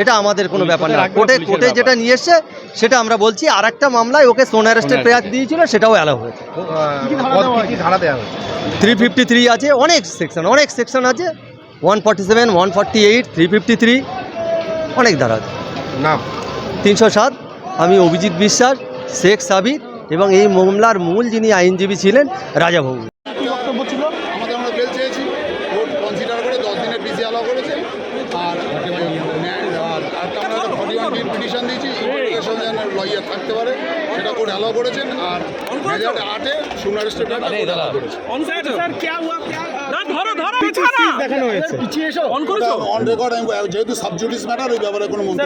এটা আমাদের কোনো ব্যাপার না। কোর্টে কোর্টে যেটা নিয়ে এসছে সেটা আমরা বলছি আর একটা মামলায় ওকে সোন অ্যারেস্টের প্রেয়ার দিয়েছিল সেটাও অ্যালাউ হয়েছে। ধারা দেওয়া হয়েছে? থ্রি ফিফটি থ্রি আছে অনেক সেকশন অনেক সেকশন আছে। One forty seven one forty eight three fifty three অনেক ধারা আছে। নাম? তিনশো সাত আমি অভিজিৎ বিশ্বাস শেখ সাবির এবং এই মামলার মূল যিনি আইনজীবী ছিলেন রাজা ছিল আমাদের আমরা বেল চেয়েছি কোর্ট কনসিডার করে দশ দিনের অ্যালাউ করেছে আর একটা আমরা একটা ফর্টি ওয়ান পিটিশন দিয়েছি ইমিগ্রেশন যেন লয়ার থাকতে পারে সেটা কোর্ট অ্যালাউ করেছেন আর মেজার্ট আটে সুনারেস্টের ব্যাপারে কোর্ট অ্যালাউ করেছে। দেখানো হয়েছে অন রেকর্ড যেহেতু সাবজুডিস ম্যাটার ওই ব্যাপারে কোনো মন্তব্য।